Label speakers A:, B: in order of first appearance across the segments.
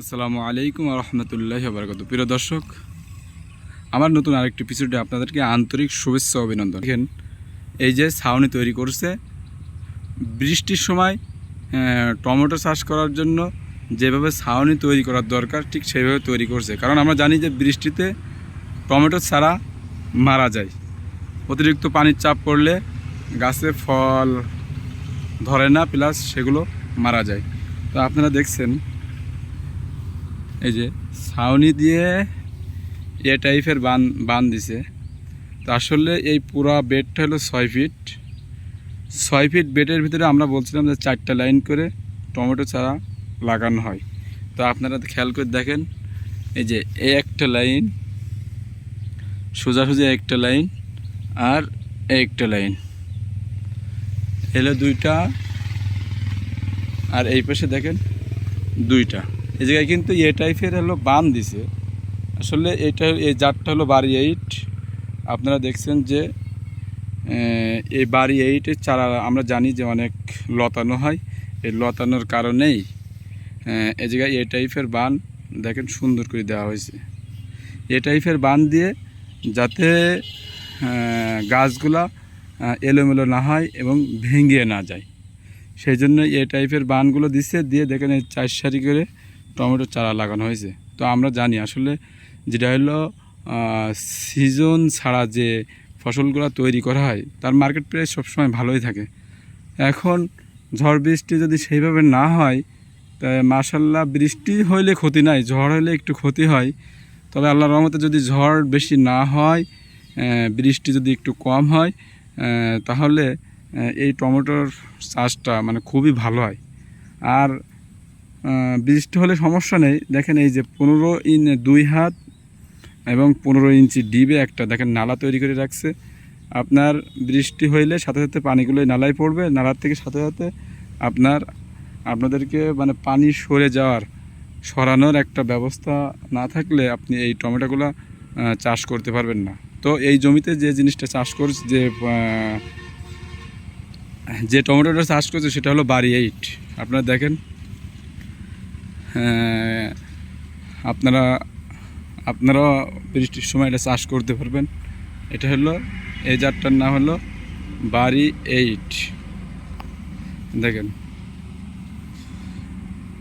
A: আসসালামু আলাইকুম রহমতুল্লাহ বরকত প্রিয় দর্শক, আমার নতুন আরেকটি এপিসোডে আপনাদেরকে আন্তরিক শুভেচ্ছা অভিনন্দন। দেখেন, এই যে ছাউনি তৈরি করছে, বৃষ্টির সময় টমেটো চাষ করার জন্য যেভাবে ছাউনি তৈরি করার দরকার, ঠিক সেইভাবে তৈরি করছে। কারণ আমরা জানি যে বৃষ্টিতে টমেটো ছাড়া মারা যায়। অতিরিক্ত পানির চাপ পড়লে গাছে ফল ধরে না, প্লাস সেগুলো মারা যায়। তো আপনারা দেখছেন এই যে ছাউনি দিয়ে এ টাইপের বান বান দিছে। তো আসলে এই পুরা বেডটা হলো ছয় ফিট। ছয় ফিট বেডের ভিতরে আমরা বলছিলাম যে চারটা লাইন করে টমেটো চারা লাগানো হয়। তো আপনারা খেয়াল করে দেখেন, এই যে এই একটা লাইন, সোজাসুজি একটা লাইন আর একটা লাইন। এলো দুইটা আর এই পাশে দেখেন দুইটা। এই জায়গায় কিন্তু এ টাইপের হলো বান দিছে। আসলে এটা, এই জাতটা হলো বাড়ি এইট আপনারা দেখছেন যে এই বাড়ি এইটের চারা, আমরা জানি যে অনেক লতানো হয়। এই লতানোর কারণেই এই জায়গায় এ টাইপের বান, দেখেন সুন্দর করে দেওয়া হয়েছে। এ টাইপের বান দিয়ে যাতে গাছগুলা এলোমেলো না হয় এবং ভেঙে না যায়। সেই জন্য এ টাইপের বানগুলো দিচ্ছে দিয়ে দেখেন এই চার সারি করে টমেটো চারা লাগানো হয়েছে। তো আমরা জানি আসলে যেটা হলো সিজন ছাড়া যে ফসলগুলো তৈরি করা হয়, তার মার্কেট প্রাইস সবসময় ভালোই থাকে। এখন ঝড় বৃষ্টি যদি সেইভাবে না হয় তা মার্শাল্লাহ বৃষ্টি হইলে ক্ষতি নাই, ঝড় হলে একটু ক্ষতি হয়। তবে আল্লাহ রহমতে যদি ঝড় বেশি না হয় বৃষ্টি যদি একটু কম হয় তাহলে এই টমেটোর চাষটা মানে খুবই ভালো হয়। আর বৃষ্টি হলে সমস্যা নেই। দেখেন এই যে পনেরো ইন দুই হাত এবং পনেরো ইঞ্চি ডিবে একটা, দেখেন নালা তৈরি করে রাখছে। আপনার বৃষ্টি হইলে সাথে সাথে পানিগুলো নালায় পড়বে, নালার থেকে সাথে সাথে আপনার, আপনাদেরকে মানে পানি সরে যাওয়ার, সরানোর একটা ব্যবস্থা না থাকলে আপনি এই টমেটোগুলো চাষ করতে পারবেন না। তো এই জমিতে যে জিনিসটা চাষ করছে, যে যে টমেটোটা চাষ করছে, সেটা হলো বাড়ি এইট আপনারা দেখেন আপনারা আপনারা বৃষ্টির সময় এটা চাষ করতে পারবেন। এটা হলো, এই জাতটার নাম হলো বাড়ি এইট। দেখেন।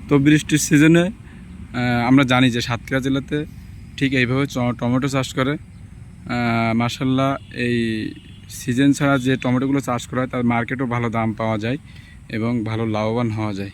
A: তো বৃষ্টির সিজনে আমরা জানি যে সাতক্ষীরা জেলাতে ঠিক এইভাবে টমেটো চাষ করে। মার্শাল্লাহ এই সিজন ছাড়া যে টমেটোগুলো চাষ করা হয়, তার মার্কেটও ভালো দাম পাওয়া যায় এবং ভালো লাভবান হওয়া যায়।